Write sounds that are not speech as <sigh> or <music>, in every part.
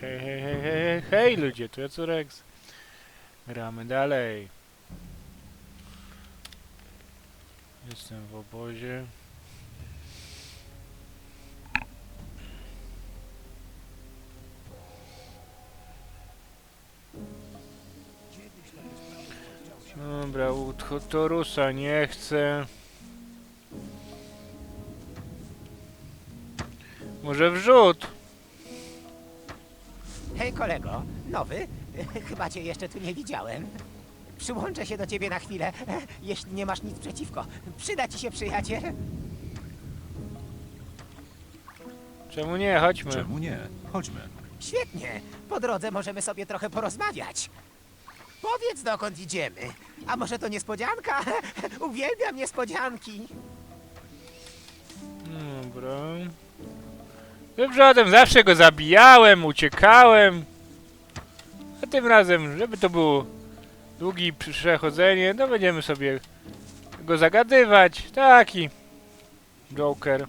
Hej, hej, hej, hej, hej, hej ludzie, tu Jacurex. Gramy dalej. Jestem w obozie. Dobra, u Torusa nie chcę. Może wrzut? Hej kolego, nowy? <laughs> Chyba cię jeszcze tu nie widziałem. Przyłączę się do ciebie na chwilę, <laughs> jeśli nie masz nic przeciwko. Przyda ci się przyjaciel. Czemu nie? Chodźmy. Czemu nie? Chodźmy. Świetnie. Po drodze możemy sobie trochę porozmawiać. Powiedz dokąd idziemy. A może to niespodzianka? <laughs> Uwielbiam niespodzianki. Dobra. Tym wrzodem zawsze go zabijałem, uciekałem. A tym razem, żeby to było długie przechodzenie, no będziemy sobie go zagadywać. Taki Joker.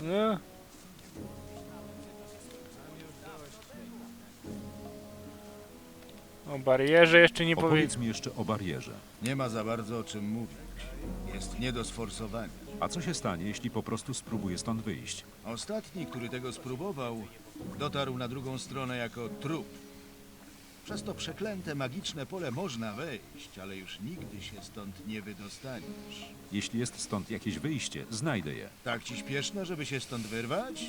No. O barierze jeszcze nie. Opowiedz mi jeszcze o barierze. Nie ma za bardzo o czym mówić. Jest nie do sforsowania. A co się stanie, jeśli po prostu spróbuję stąd wyjść? Ostatni, który tego spróbował, dotarł na drugą stronę jako trup. Przez to przeklęte magiczne pole można wejść, ale już nigdy się stąd nie wydostaniesz. Jeśli jest stąd jakieś wyjście, znajdę je. Tak ci śpieszno, żeby się stąd wyrwać?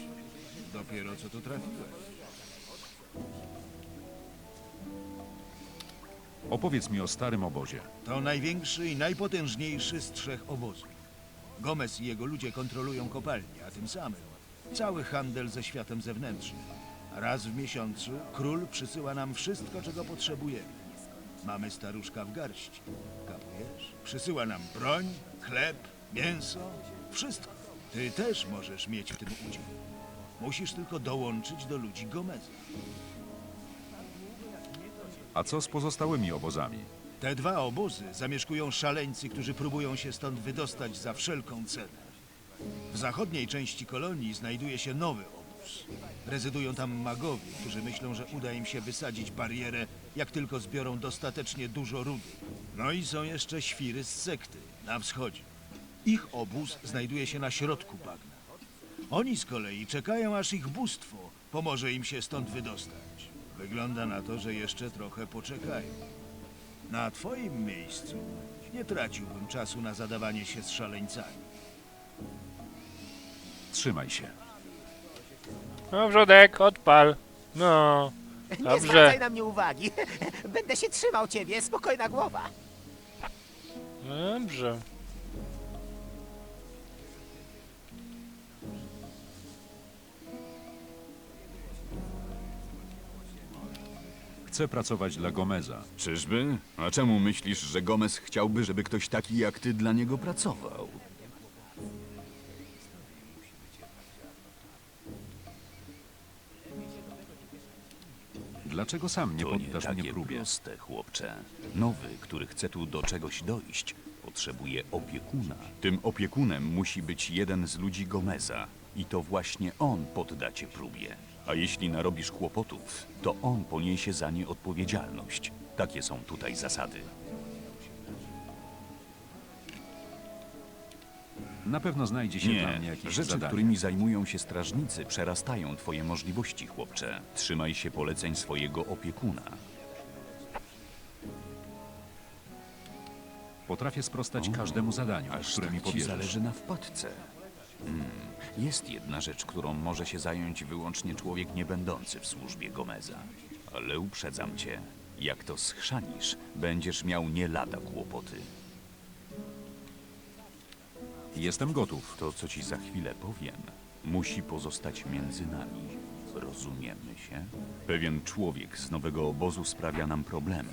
Dopiero co tu trafiłeś. Opowiedz mi o starym obozie. To największy i najpotężniejszy z trzech obozów. Gomez i jego ludzie kontrolują kopalnię, a tym samym cały handel ze światem zewnętrznym. Raz w miesiącu król przysyła nam wszystko, czego potrzebujemy. Mamy staruszka w garści. Kapujesz? Przysyła nam broń, chleb, mięso, wszystko. Ty też możesz mieć w tym udział. Musisz tylko dołączyć do ludzi Gomeza. A co z pozostałymi obozami? Te dwa obozy zamieszkują szaleńcy, którzy próbują się stąd wydostać za wszelką cenę. W zachodniej części kolonii znajduje się nowy obóz. Rezydują tam magowie, którzy myślą, że uda im się wysadzić barierę, jak tylko zbiorą dostatecznie dużo rudy. No i są jeszcze świry z sekty na wschodzie. Ich obóz znajduje się na środku bagna. Oni z kolei czekają, aż ich bóstwo pomoże im się stąd wydostać. Wygląda na to, że jeszcze trochę poczekają. Na twoim miejscu nie traciłbym czasu na zadawanie się z szaleńcami. Trzymaj się. No wrzodek, odpal. No. Nie Dobrze. zwracaj na mnie uwagi. <laughs> Będę się trzymał ciebie, spokojna głowa. Dobrze. Chcę pracować dla Gomeza. Czyżby? A czemu myślisz, że Gomez chciałby, żeby ktoś taki jak ty dla niego pracował? Dlaczego sam nie To nie poddasz mnie takie próbie? proste, chłopcze. Nowy, który chce tu do czegoś dojść, potrzebuje opiekuna. Tym opiekunem musi być jeden z ludzi Gomeza. I to właśnie on podda cię próbie. A jeśli narobisz kłopotów, to on poniesie za nie odpowiedzialność. Takie są tutaj zasady. Na pewno znajdzie się dla mnie Nie, jakieś rzeczy, zadanie. którymi zajmują się strażnicy, przerastają twoje możliwości, chłopcze. Trzymaj się poleceń swojego opiekuna. Potrafię sprostać każdemu zadaniu, Aż które tak mi ci powierzysz. zależy na wpadce. Jest jedna rzecz, którą może się zająć wyłącznie człowiek niebędący w służbie Gomeza. Ale uprzedzam cię, jak to schrzanisz, będziesz miał nie lada kłopoty. Jestem gotów. To, co ci za chwilę powiem, musi pozostać między nami. Rozumiemy się? Pewien człowiek z nowego obozu sprawia nam problemy.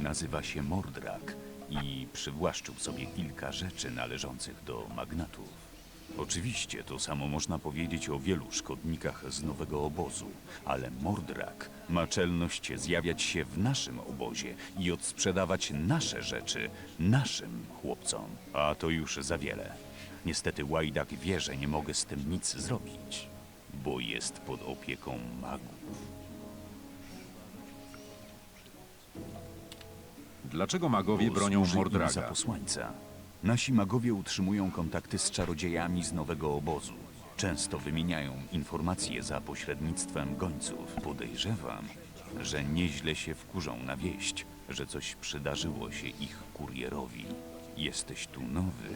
Nazywa się Mordrak i przywłaszczył sobie kilka rzeczy należących do magnatów. Oczywiście to samo można powiedzieć o wielu szkodnikach z nowego obozu, ale Mordrak ma czelność zjawiać się w naszym obozie i odsprzedawać nasze rzeczy naszym chłopcom. A to już za wiele. Niestety Łajdak wie, że nie mogę z tym nic zrobić, bo jest pod opieką magów. Dlaczego magowie bronią służy im za Mordraga? posłańca. Nasi magowie utrzymują kontakty z czarodziejami z nowego obozu. Często wymieniają informacje za pośrednictwem gońców. Podejrzewam, że nieźle się wkurzą na wieść, że coś przydarzyło się ich kurierowi. Jesteś tu nowy,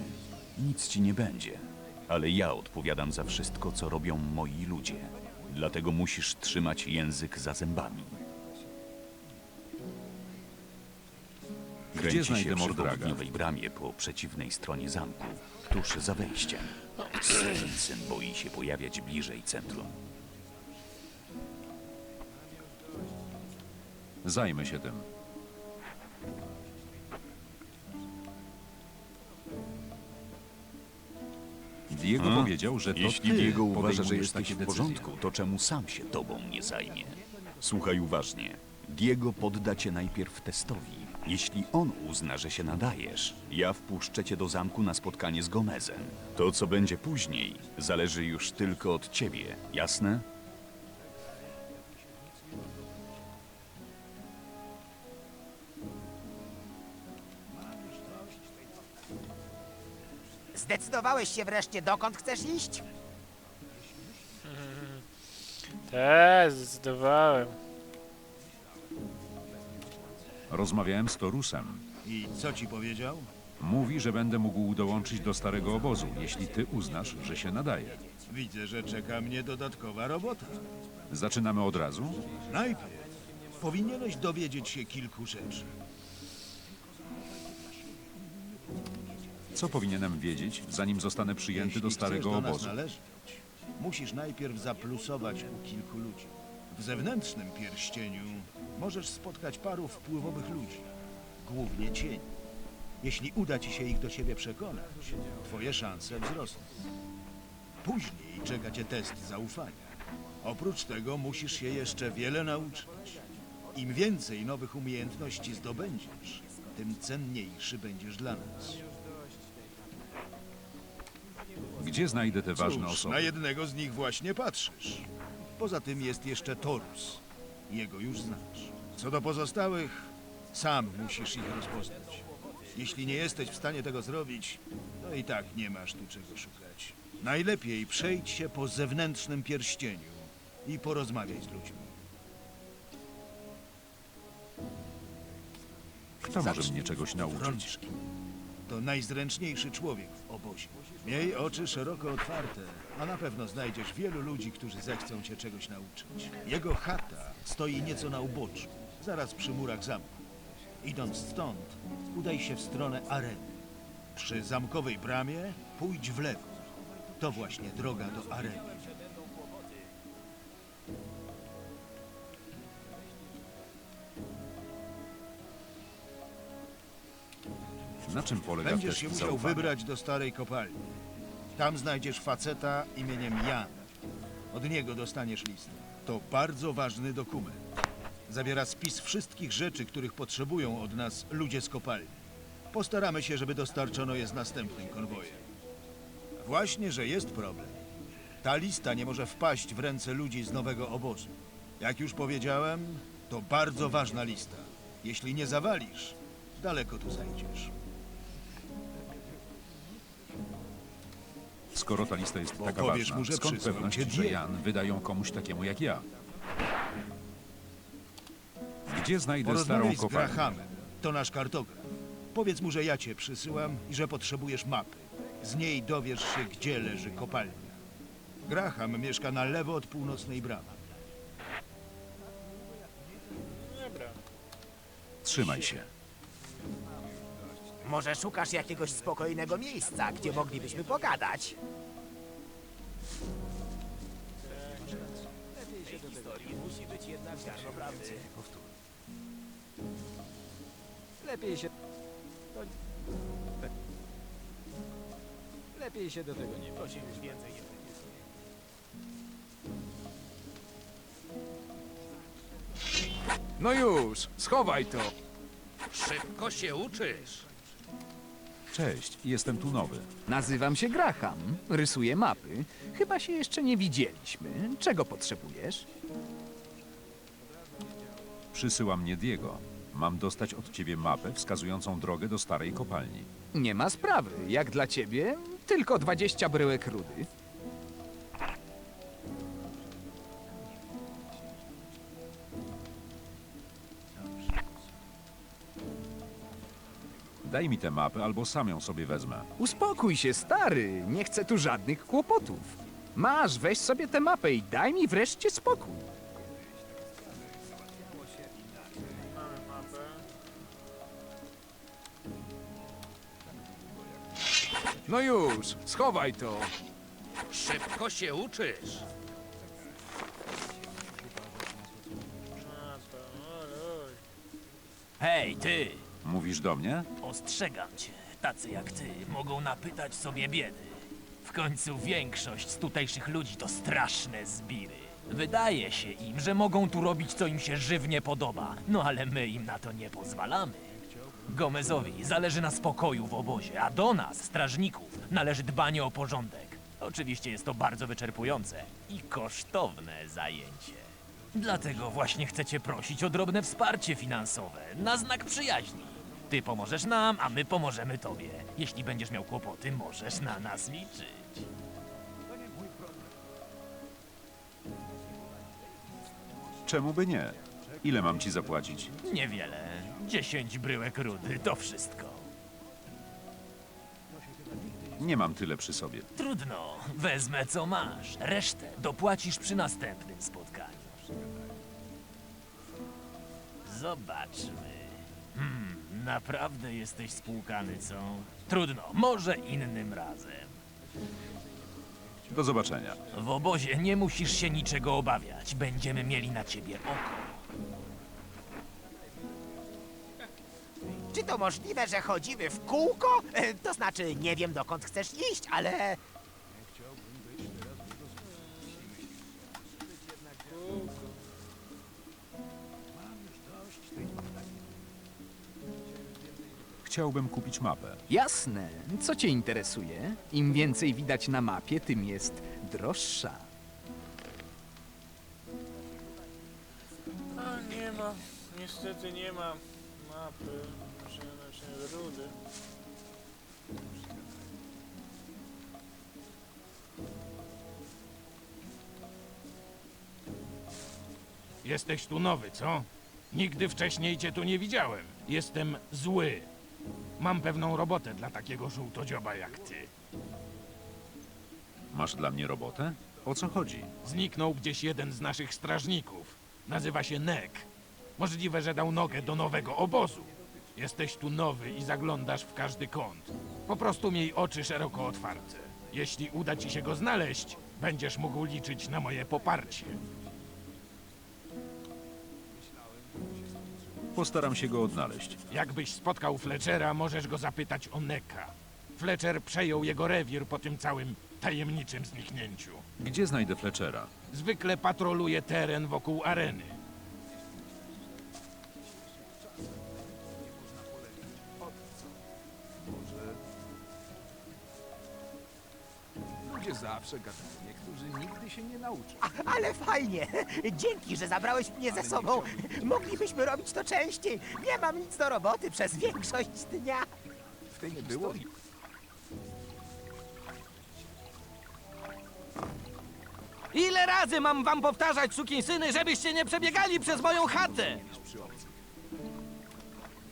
nic ci nie będzie. Ale ja odpowiadam za wszystko, co robią moi ludzie. Dlatego musisz trzymać język za zębami. Gdzie Kręci znajdę się przy Mordraga? południowej bramie po przeciwnej stronie zamku, tuż za wejściem. Syn boi się pojawiać bliżej centrum. Zajmę się tym. Diego powiedział, że to Jeśli ty Diego uważa, że jesteś takie w decyzje. porządku, to czemu sam się tobą nie zajmie? Słuchaj uważnie. Diego podda cię najpierw testowi. Jeśli on uzna, że się nadajesz, ja wpuszczę cię do zamku na spotkanie z Gomezem. To, co będzie później, zależy już tylko od ciebie, jasne? Zdecydowałeś się wreszcie, dokąd chcesz iść? Te, zdecydowałem. Rozmawiałem z Torusem. I co ci powiedział? Mówi, że będę mógł dołączyć do starego obozu, jeśli ty uznasz, że się nadaje. Widzę, że czeka mnie dodatkowa robota. Zaczynamy od razu? Najpierw powinieneś dowiedzieć się kilku rzeczy. Co powinienem wiedzieć, zanim zostanę przyjęty Jeśli do starego chcesz do obozu? należeć, musisz najpierw zaplusować u kilku ludzi. W zewnętrznym pierścieniu możesz spotkać paru wpływowych ludzi, głównie cieni. Jeśli uda ci się ich do siebie przekonać, twoje szanse wzrosną. Później czeka cię test zaufania. Oprócz tego musisz się jeszcze wiele nauczyć. Im więcej nowych umiejętności zdobędziesz, tym cenniejszy będziesz dla nas. Gdzie znajdę te ważne Cóż, osoby? na jednego z nich właśnie patrzysz. Poza tym jest jeszcze Torus. Jego już znasz. Co do pozostałych, sam musisz ich rozpoznać. Jeśli nie jesteś w stanie tego zrobić, to i tak nie masz tu czego szukać. Najlepiej przejdź się po zewnętrznym pierścieniu i porozmawiaj z ludźmi. Kto może mnie czegoś nauczyć? Rączki. To najzręczniejszy człowiek w obozie. Miej oczy szeroko otwarte, a na pewno znajdziesz wielu ludzi, którzy zechcą cię czegoś nauczyć. Jego chata stoi nieco na uboczu, zaraz przy murach zamku. Idąc stąd, udaj się w stronę areny. Przy zamkowej bramie pójdź w lewo. To właśnie droga do areny. Na czym polega Będziesz test się musiał zaufania? wybrać do starej kopalni. Tam znajdziesz faceta imieniem Jan. Od niego dostaniesz list. To bardzo ważny dokument. Zawiera spis wszystkich rzeczy, których potrzebują od nas ludzie z kopalni. Postaramy się, żeby dostarczono je z następnym konwojem. Właśnie, że jest problem. Ta lista nie może wpaść w ręce ludzi z nowego obozu. Jak już powiedziałem, to bardzo ważna lista. Jeśli nie zawalisz, daleko tu zajdziesz. Skoro ta lista jest taka powiesz ważna, mu, że skąd przysłał pewność, cię że Diego? Jan wyda ją komuś takiemu jak ja? Gdzie znajdę starą Porozmawiaj z kopalnię? Grahamem. To nasz kartograf. Powiedz mu, że ja cię przysyłam i że potrzebujesz mapy. Z niej dowiesz się, gdzie leży kopalnia. Graham mieszka na lewo od północnej bramy. Trzymaj się. Może szukasz jakiegoś spokojnego miejsca, gdzie moglibyśmy pogadać? Lepiej się. To... Lepiej się do tego nie bać. No już, schowaj to. Szybko się uczysz. Cześć, jestem tu nowy. Nazywam się Graham, rysuję mapy. Chyba się jeszcze nie widzieliśmy. Czego potrzebujesz? Przysyła mnie Diego. Mam dostać od ciebie mapę wskazującą drogę do starej kopalni. Nie ma sprawy. Jak dla ciebie, tylko 20 bryłek rudy. Daj mi tę mapę, albo sam ją sobie wezmę. Uspokój się, stary. Nie chcę tu żadnych kłopotów. Masz, weź sobie tę mapę i daj mi wreszcie spokój. Mamy mapę. No już, schowaj to. Szybko się uczysz. A, to. Hej, ty! Mówisz do mnie? Ostrzegam cię. Tacy jak ty mogą napytać sobie biedy. W końcu większość z tutejszych ludzi to straszne zbiry. Wydaje się im, że mogą tu robić, co im się żywnie podoba. No ale my im na to nie pozwalamy. Gomezowi zależy na spokoju w obozie, a do nas, strażników, należy dbanie o porządek. Oczywiście jest to bardzo wyczerpujące i kosztowne zajęcie. Dlatego właśnie chcecie prosić o drobne wsparcie finansowe, na znak przyjaźni. Ty pomożesz nam, a my pomożemy tobie. Jeśli będziesz miał kłopoty, możesz na nas liczyć. Czemu by nie? Ile mam ci zapłacić? Niewiele. Dziesięć bryłek rudy, to wszystko. Nie mam tyle przy sobie. Trudno, wezmę co masz. Resztę dopłacisz przy następnym spotkaniu. Zobaczmy. Hmm, naprawdę jesteś spłukany, co? Trudno, może innym razem. Do zobaczenia. W obozie nie musisz się niczego obawiać. Będziemy mieli na ciebie oko. Czy to możliwe, że chodzimy w kółko? E, To znaczy, nie wiem dokąd chcesz iść, ale... Chciałbym kupić mapę. Jasne. Co cię interesuje? Im więcej widać na mapie, tym jest droższa. A nie ma, niestety nie ma mapy, czy znaczy rudy. Jesteś tu nowy, co? Nigdy wcześniej cię tu nie widziałem. Jestem zły. Mam pewną robotę dla takiego żółtodzioba jak ty. Masz dla mnie robotę? O co chodzi? Zniknął gdzieś jeden z naszych strażników. Nazywa się Nek. Możliwe, że dał nogę do nowego obozu. Jesteś tu nowy i zaglądasz w każdy kąt. Po prostu miej oczy szeroko otwarte. Jeśli uda ci się go znaleźć, będziesz mógł liczyć na moje poparcie. Postaram się go odnaleźć. Jakbyś spotkał Fletchera, możesz go zapytać o Neka. Fletcher przejął jego rewir po tym całym tajemniczym zniknięciu. Gdzie znajdę Fletchera? Zwykle patroluje teren wokół areny. Ludzie zawsze gadają, niektórzy nigdy się nie nauczą. A, ale fajnie! Dzięki, że zabrałeś mnie ze sobą. Moglibyśmy robić to częściej. Nie mam nic do roboty przez większość dnia. W tej nie było. Ile razy mam wam powtarzać, sukinsyny, żebyście nie przebiegali przez moją chatę?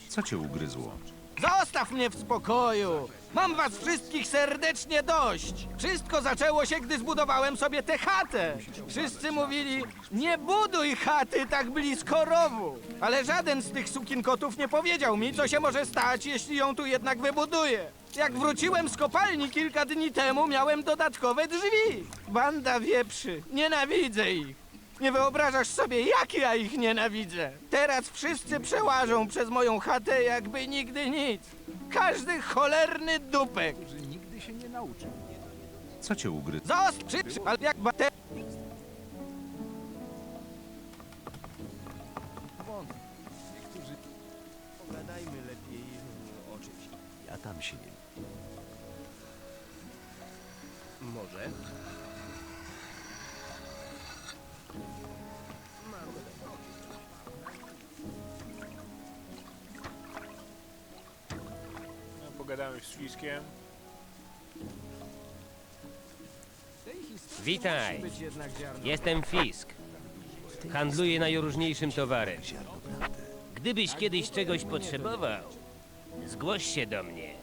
Co cię ugryzło? Zostaw mnie w spokoju! Mam was wszystkich serdecznie dość! Wszystko zaczęło się, gdy zbudowałem sobie tę chatę! Wszyscy mówili, nie buduj chaty tak blisko rowu! Ale żaden z tych sukinkotów nie powiedział mi, co się może stać, jeśli ją tu jednak wybuduję. Jak wróciłem z kopalni kilka dni temu, miałem dodatkowe drzwi. Banda wieprzy, nienawidzę ich. Nie wyobrażasz sobie, jak ja ich nienawidzę. Teraz wszyscy przełażą przez moją chatę jakby nigdy nic. Każdy cholerny dupek. Co cię ugryzł? Zost przy... przy- ale jak ba- te... Pogadajmy lepiej. Ja tam się nie... Może? Pogadamy z Fiskiem. Witaj. Jestem Fisk. Handluję najróżniejszym towarem. Gdybyś kiedyś czegoś potrzebował, zgłoś się do mnie.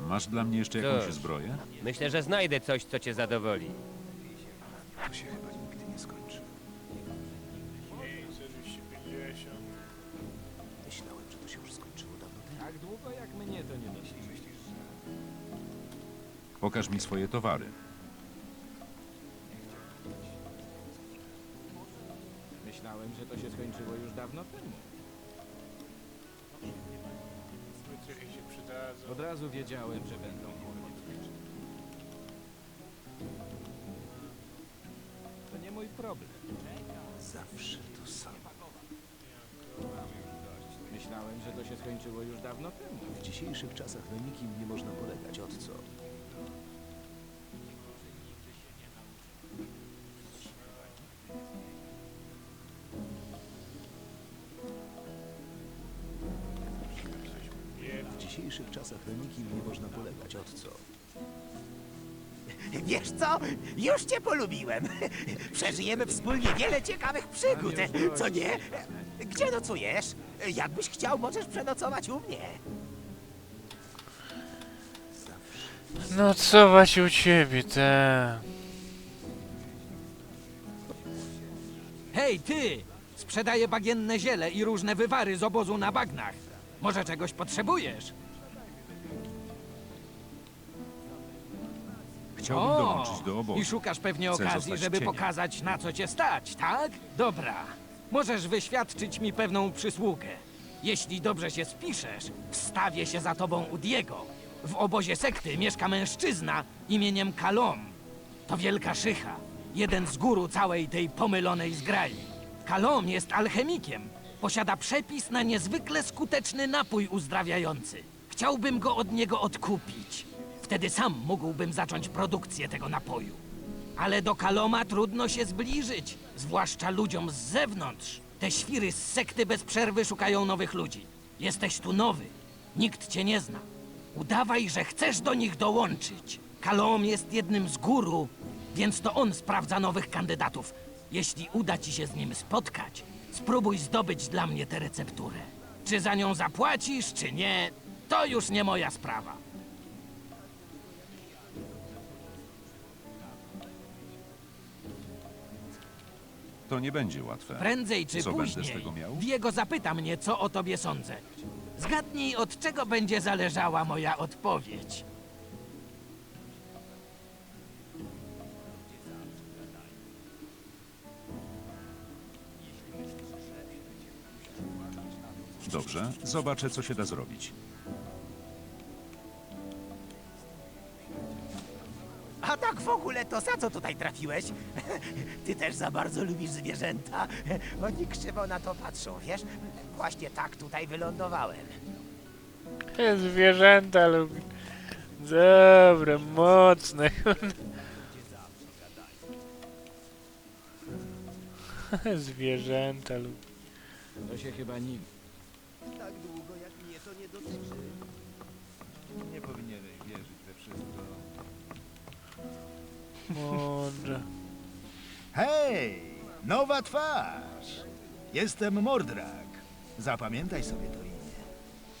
Masz dla mnie jeszcze jakąś Cóż. zbroję? Myślę, że znajdę coś, co cię zadowoli. Pokaż mi swoje towary. Myślałem, że to się skończyło już dawno temu. Wytrychy się przydadzą. Od razu wiedziałem, że będą. To nie mój problem. Zawsze to samo. Myślałem, że to się skończyło już dawno temu. W dzisiejszych czasach na nikim nie można polegać. Od co? Co? Wiesz co? Już cię polubiłem. Przeżyjemy wspólnie wiele ciekawych przygód, co nie? Gdzie nocujesz? Jakbyś chciał, możesz przenocować u mnie. Nocować u ciebie, te. Hej, ty! Sprzedaję bagienne ziele i różne wywary z obozu na bagnach. Może czegoś potrzebujesz? Chciałbym dołączyć do obozu. I szukasz pewnie Chcę okazji, zostać żeby cieniem. pokazać, na co cię stać, tak? Dobra. Możesz wyświadczyć mi pewną przysługę. Jeśli dobrze się spiszesz, wstawię się za tobą u Diego. W obozie sekty mieszka mężczyzna imieniem Kalom. To wielka szycha. Jeden z guru całej tej pomylonej zgrai. Kalom jest alchemikiem. Posiada przepis na niezwykle skuteczny napój uzdrawiający. Chciałbym go od niego odkupić. Wtedy sam mógłbym zacząć produkcję tego napoju. Ale do Kaloma trudno się zbliżyć, zwłaszcza ludziom z zewnątrz. Te świry z sekty bez przerwy szukają nowych ludzi. Jesteś tu nowy, nikt cię nie zna. Udawaj, że chcesz do nich dołączyć. Kalom jest jednym z guru, więc to on sprawdza nowych kandydatów. Jeśli uda ci się z nim spotkać, spróbuj zdobyć dla mnie tę recepturę. Czy za nią zapłacisz, czy nie, to już nie moja sprawa. To nie będzie łatwe. Prędzej czy Co będę z później tego miał? Diego zapyta mnie, co o tobie sądzę. Zgadnij, od czego będzie zależała moja odpowiedź. Dobrze, zobaczę, co się da zrobić. Tak w ogóle to za co tutaj trafiłeś? <laughs> Ty też za bardzo lubisz zwierzęta. Oni krzywo na to patrzą, wiesz? Właśnie tak tutaj wylądowałem. Zwierzęta lubi. Dobre, mocne. <laughs> Zwierzęta lubi. To się chyba nim. Tak długo jak mnie to nie dotyczy. Mądrze. Hej! Nowa twarz! Jestem Mordrak. Zapamiętaj sobie to imię.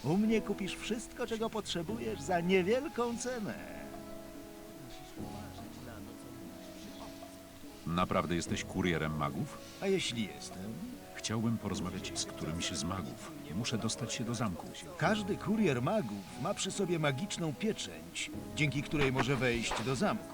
U mnie kupisz wszystko, czego potrzebujesz za niewielką cenę. Naprawdę jesteś kurierem magów? A jeśli jestem? Chciałbym porozmawiać z którymś z magów. Muszę dostać się do zamku. Każdy kurier magów ma przy sobie magiczną pieczęć, dzięki której może wejść do zamku.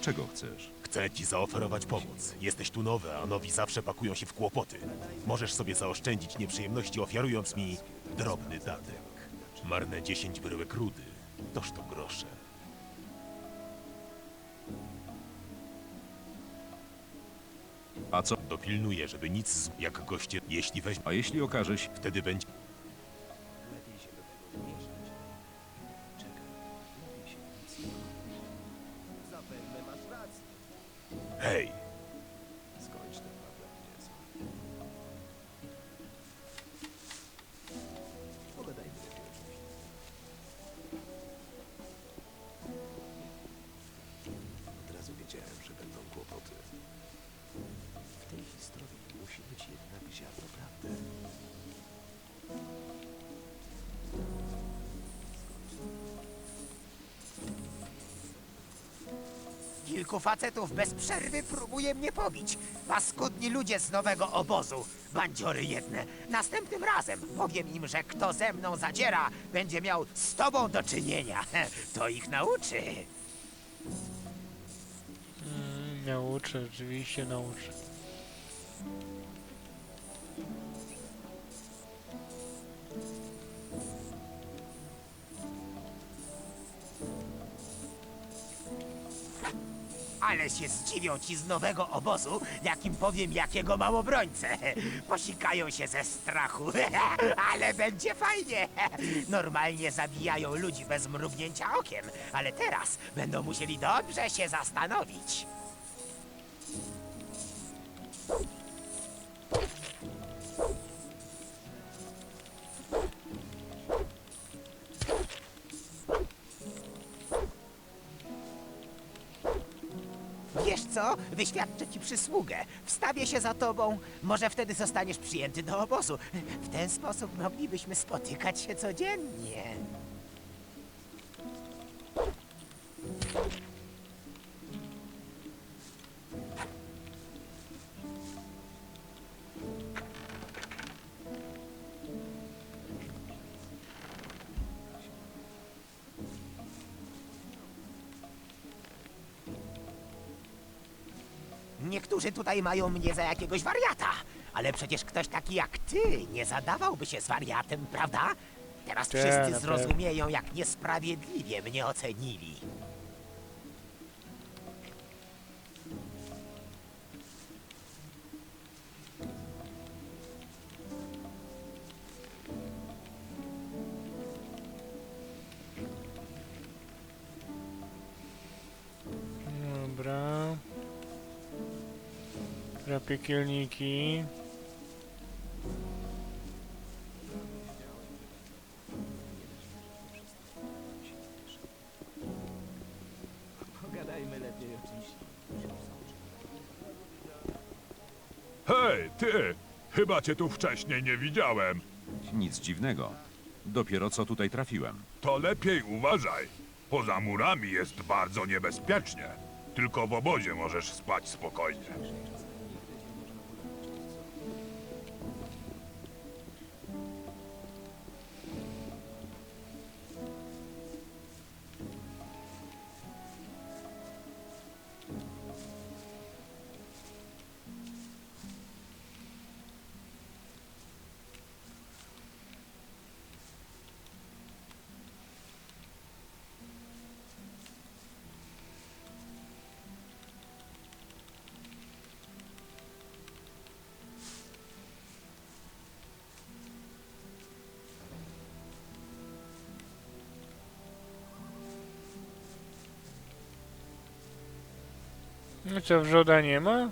Czego chcesz? Chcę ci zaoferować pomoc. Jesteś tu nowy, a nowi zawsze pakują się w kłopoty. Możesz sobie zaoszczędzić nieprzyjemności, ofiarując mi drobny datek. Marne 10 bryłek rudy. Toż to grosze. A co? Dopilnuję, żeby nic z... jak goście, jeśli weźmie, A jeśli okaże się... wtedy będzie... Kilku facetów bez przerwy próbuje mnie pobić. Paskudni ludzie z nowego obozu. Bandziory jedne. Następnym razem powiem im, że kto ze mną zadziera, będzie miał z tobą do czynienia. <laughs> To ich nauczy. Mm, nauczę, oczywiście nauczę. Ale się zdziwią ci z nowego obozu, jakim powiem jakiego mam obrońcę. <laughs> Posikają się ze strachu, <laughs> ale będzie fajnie. <laughs> Normalnie zabijają ludzi bez mrugnięcia okiem, ale teraz będą musieli dobrze się zastanowić. Co? Wyświadczę ci przysługę. Wstawię się za tobą. Może wtedy zostaniesz przyjęty do obozu. W ten sposób moglibyśmy spotykać się codziennie. Niektórzy tutaj mają mnie za jakiegoś wariata. Ale przecież ktoś taki jak ty nie zadawałby się z wariatem, prawda? Teraz wszyscy pewno. zrozumieją, jak niesprawiedliwie mnie ocenili. Piekielniki. Pogadajmy lepiej oczywiście. Hej, ty! Chyba cię tu wcześniej nie widziałem. Nic dziwnego. Dopiero co tutaj trafiłem. To lepiej uważaj. Poza murami jest bardzo niebezpiecznie. Tylko w obozie możesz spać spokojnie. No co, wrzoda nie ma?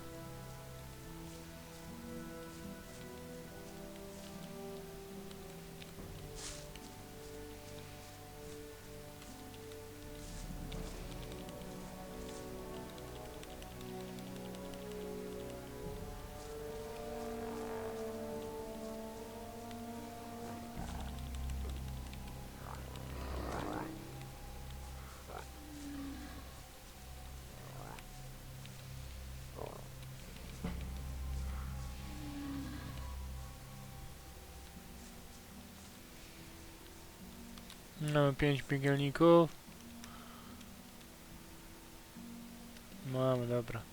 Mamy pięć piekielników. Mamy, dobra.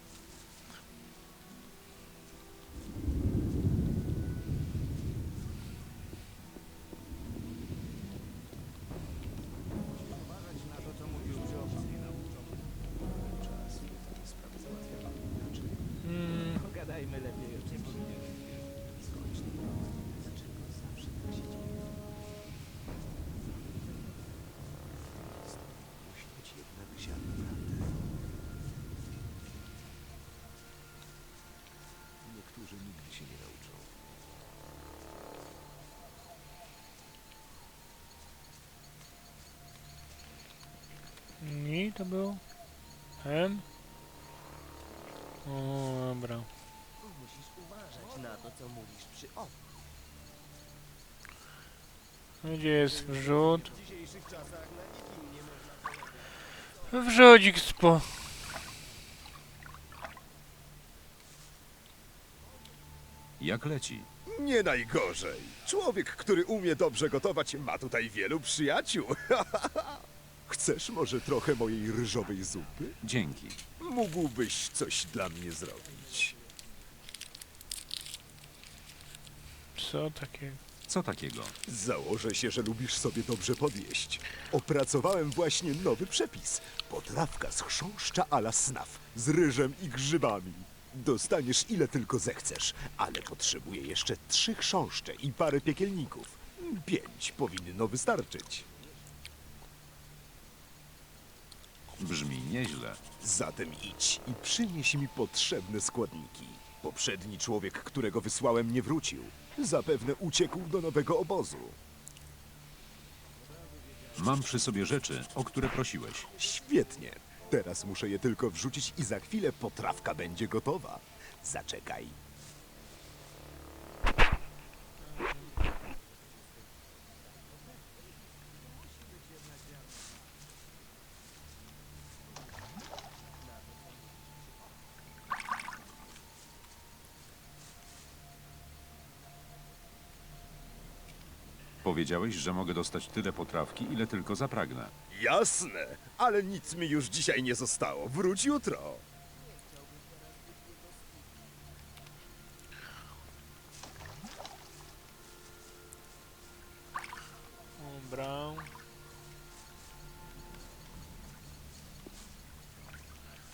To był M. O, dobra. Musisz uważać na to, co mówisz przy o. Gdzie jest wrzód? Wrzodzik spo... Jak leci? Nie najgorzej. Człowiek, który umie dobrze gotować, ma tutaj wielu przyjaciół. <laughs> Chcesz może trochę mojej ryżowej zupy? Dzięki. Mógłbyś coś dla mnie zrobić. Co takie? Co takiego? Założę się, że lubisz sobie dobrze podjeść. Opracowałem właśnie nowy przepis. Potrawka z chrząszcza a la snaf, z ryżem i grzybami. Dostaniesz ile tylko zechcesz, ale potrzebuję jeszcze trzy chrząszcze i parę piekielników. Pięć powinno wystarczyć. Brzmi nieźle. Zatem idź i przynieś mi potrzebne składniki. Poprzedni człowiek, którego wysłałem, nie wrócił. Zapewne uciekł do nowego obozu. Mam przy sobie rzeczy, o które prosiłeś. Świetnie. Teraz muszę je tylko wrzucić i za chwilę potrawka będzie gotowa. Zaczekaj. Powiedziałeś, że mogę dostać tyle potrawki, ile tylko zapragnę. Jasne, ale nic mi już dzisiaj nie zostało. Wróć jutro. Dobra.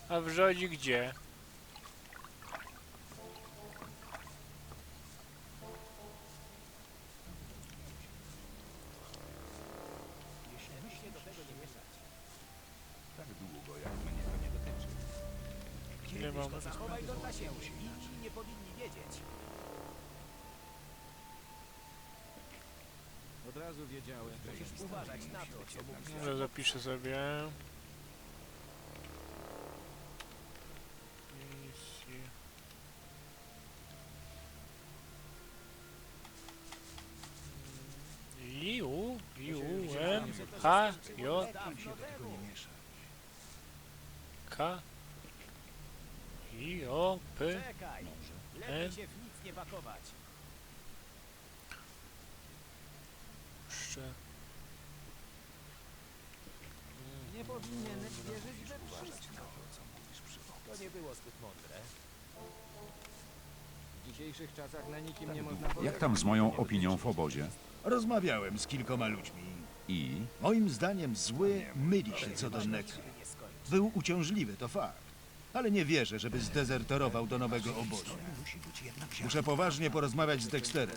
A wrzodzik gdzie? Razu wiedziałem. Musisz uważać na to, co mówisz. Może zapiszę sobie. Misje. I, U, I, U, N, H, J, K, I, O, P, Czekaj. Lepiej N, się w nic nie pakować. Sz, Nie powinieneś wierzyć we wszystko. To nie było zbyt mądre. W dzisiejszych czasach na nikim nie można Jak tam z moją opinią w obozie? Rozmawiałem z kilkoma ludźmi. I Moim zdaniem zły myli się co do Neka. Był uciążliwy, to fakt. Ale nie wierzę, żeby zdezerterował do nowego obozu. Muszę poważnie porozmawiać z Dexterem.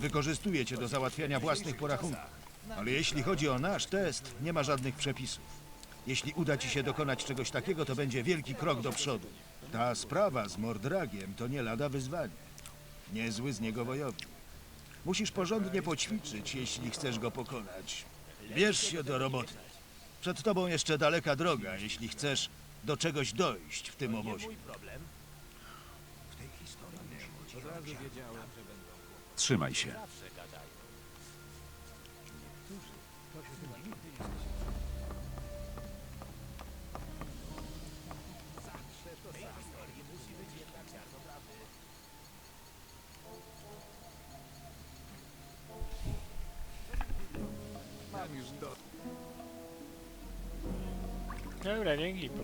Wykorzystuje cię do załatwiania własnych porachunków. Ale jeśli chodzi o nasz test, nie ma żadnych przepisów. Jeśli uda ci się dokonać czegoś takiego, to będzie wielki krok do przodu. Ta sprawa z Mordragiem to nie lada wyzwanie. Niezły z niego wojownik. Musisz porządnie poćwiczyć, jeśli chcesz go pokonać. Bierz się do roboty. Przed tobą jeszcze daleka droga, jeśli chcesz do czegoś dojść w tym obozie. Od razu wiedziałem, że będą. trzymaj się. Dobra, dzięki.